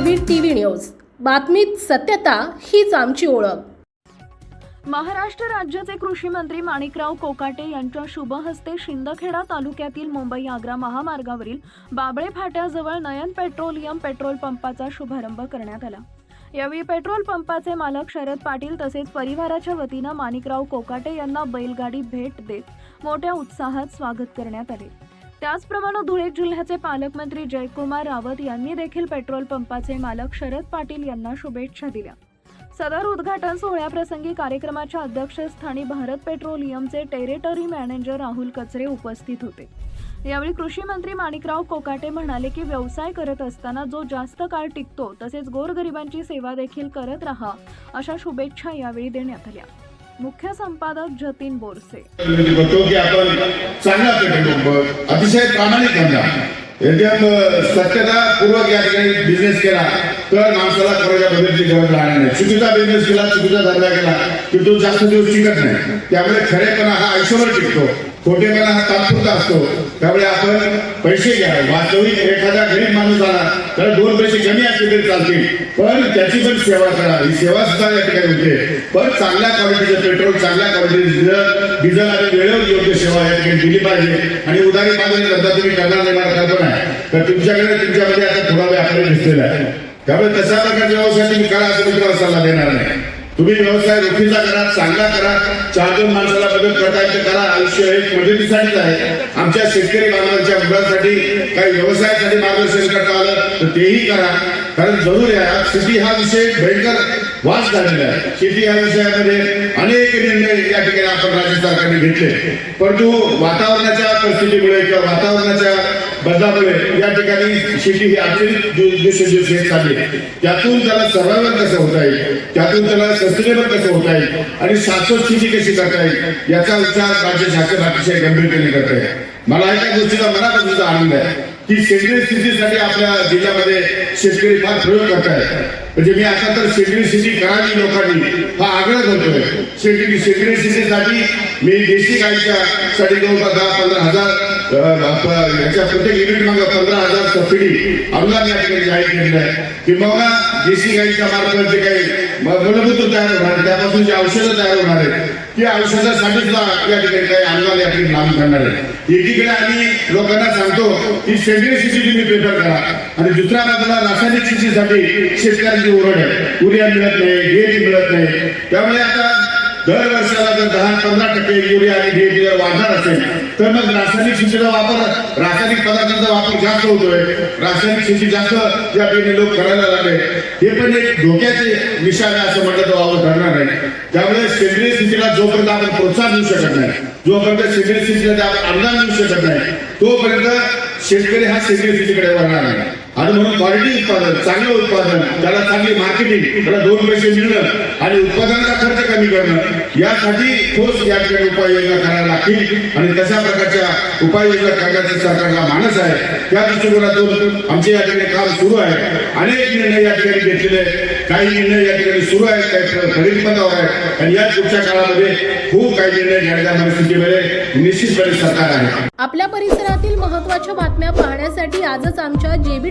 बातमीत सत्यता हीच आमची ओळख. महाराष्ट्र राज्याचे कृषी मंत्री माणिकराव कोकाटे यांच्या शुभहस्ते शिंदखेडा तालुक्यातील मुंबई आग्रा महामार्गावरील बाबळे फाट्याजवळ नयन पेट्रोलियम पेट्रोल पंपाचा शुभारंभ करण्यात आला. यावेळी पेट्रोल पंपाचे मालक शरद पाटील तसेच परिवाराच्या वतीनं माणिकराव कोकाटे यांना बैलगाडी भेट देत मोठ्या उत्साहात स्वागत करण्यात आले. त्याचप्रमाणे धुळे जिल्ह्याचे पालकमंत्री जयकुमार रावत यांनी देखील पेट्रोल पंपाचे मालक शरद पाटील यांना शुभेच्छा दिल्या. सदर उद्घाटन सोहळ्याप्रसंगी कार्यक्रमाच्या अध्यक्षस्थानी भारत पेट्रोलियमचे टेरिटरी मॅनेजर राहुल कचरे उपस्थित होते. यावेळी कृषी मंत्री माणिकराव कोकाटे म्हणाले की व्यवसाय करत असताना जो जास्त काळ टिकतो तसेच गोरगरिबांची सेवा देखील करत राहा अशा शुभेच्छा यावेळी देण्यात आल्या. मुख्य संपादक जतीन बोरसे. विनंती की आपण चांगला पेट्रोल अतिशय प्रामाणिक धंदा एकदम सत्यतापूर्वक या ठिकाणी बिझनेस केला तर माणसाला कोणाच्या मदतीची गरज राहणार नाही. चुकीचा बिझनेस केला चुकीचा धंदा केला की तो जास्त दिवस टिकत नाही. त्यामुळे खरेपणा हा आयुष्यभर टिकतो. खोटेपणा हा तात्पुरता असतो. त्यामुळे आपण पैसे घ्या वास्तविक एखादा गरीब माणूस आला तर दोन पैसे कमी असले तरी चालतील. पण त्याची पण सेवा करा. ही सेवा सुद्धा या ठिकाणी होते. पण चांगल्या क्वालिटीचं पेट्रोल चांगल्या क्वालिटीचं डिझेल आणि वेळेवर योग्य सेवा या ठिकाणी दिली पाहिजे. आणि उदारी पाहिजे धंदा तुम्ही करणार नाही मला नाही. आहे तर तुमच्याकडे तुमच्यामध्ये आता थोडा वेळ आपल्याला दिसलेला आहे. त्यामुळे तशा प्रकारच्या व्यवसाय तुम्ही करा असं मी सल्ला देणार नाही. तुम्ही व्यवसाय रोखीचा करा चांगला करा. चार दोन माणसाला मदत करता येते करा. आयुष्य एक मदतीसाठीच आहे. आमच्या शेतकरी बांधवांच्या मुलांसाठी काही व्यवसायासाठी मार्गदर्शन करता आलं तर तेही करा. कारण जरूर आहे शेती हा विषय भयंकर वास झालेला आहे. शेती या विषयामध्ये अनेक निर्णय या ठिकाणी आपण राज्य सरकारने घेतले. परंतु वातावरणाच्या परिस्थितीमुळे किंवा वातावरणाच्या बदलामुळे या ठिकाणी शेती ही अतिरिक्त दिवसेंदिवस चालली त्यातून त्याला सर्वायवल कसं होता येईल? त्यातून त्याला सस्टेनेबल कसं होता येईल? आणि शाश्वत शेती कशी करता येईल? याचा विचार राज्य शासन अतिशय गंभीरतेने करत आहे. मला एका गोष्टीचा मनापासूनचा आनंद आहे. की सेंद्रिय शेतीसाठी आपल्या जिल्ह्यामध्ये शेतकरी फार प्रयोग करतायत. म्हणजे मी आता तर सेंद्रिय शेती करावी लोकांनी हा आग्रह करतोय. शेती सेंद्रिय शेतीसाठी मी देशी गाईच्या साठी जवळपास दहा पंधरा हजार याच्या प्रत्येक युनिट मागे पंधरा हजार सबसिडी अनुदान या ठिकाणी जाहीर केलेलं आहे. किंवा देशी गाईच्या मार्फत जे काही मूलभूत तयार होणार जे औषधं तयार होणार आहेत ती औषधासाठीच या ठिकाणी काही अनुदान या ठिकाणी लागू करणार आहे एकीकडे आम्ही लोकांना सांगतो की सेंद्रिय शेती तुम्ही प्रिफर करा. आणि दुसऱ्या बाजूला रासायनिक शेतीसाठी शेतकऱ्यांची ओरड आहे. युरिया मिळत नाही डीएपी मिळत नाही. त्यामुळे आता दर वर्षाला जर दहा पंधरा टक्के युरिया आणि डीएपी जर वाढणार असेल तर मग रासायनिक शेतीचा वापर रासायनिक पदार्थांचा वापर जास्त होतोय. रासायनिक शेती जास्त या ठिकाणी लोक करायला लागले. हे पण एक धोक्याचे विषय आहे असं म्हटलं तर वापर ठरणार त्यामुळे सेंद्रिय शेतीला जोपर्यंत आपण प्रोत्साहन देऊ शकत नाही जोपर्यंत सेंद्रिय शेतीला आपण अनुदान देऊ शकत नाही तोपर्यंत शेतकरी हा सेंद्रिय शेतीकडे वळणार नाही. आणि म्हणून क्वालिटी उत्पादन चांगलं उत्पादन त्याला चांगली मार्केटिंग त्याला दोन पैसे मिळणं आणि उत्पादनाचा खर्च कमी करणं यासाठी ठोस या ठिकाणी उपाययोजना करायला लागतील. आणि तशा प्रकारच्या उपाययोजना करण्याचा सरकारला मानस आहे. त्या दृष्टिकोनातून आमचे या ठिकाणी काम सुरू आहे. अनेक निर्णय या ठिकाणी घेतलेले काही निर्णय या ठिकाणी सुरू आहेत काही खरेदीपदावर आहेत. आणि या पुढच्या काळामध्ये खूप काही निर्णय घ्यायला मनस्थितीमध्ये निश्चितपणे सरकार आहे. आपल्या परिसरातील महत्त्वाच्या बातम्या पाहण्यासाठी आजच आमच्या जेबी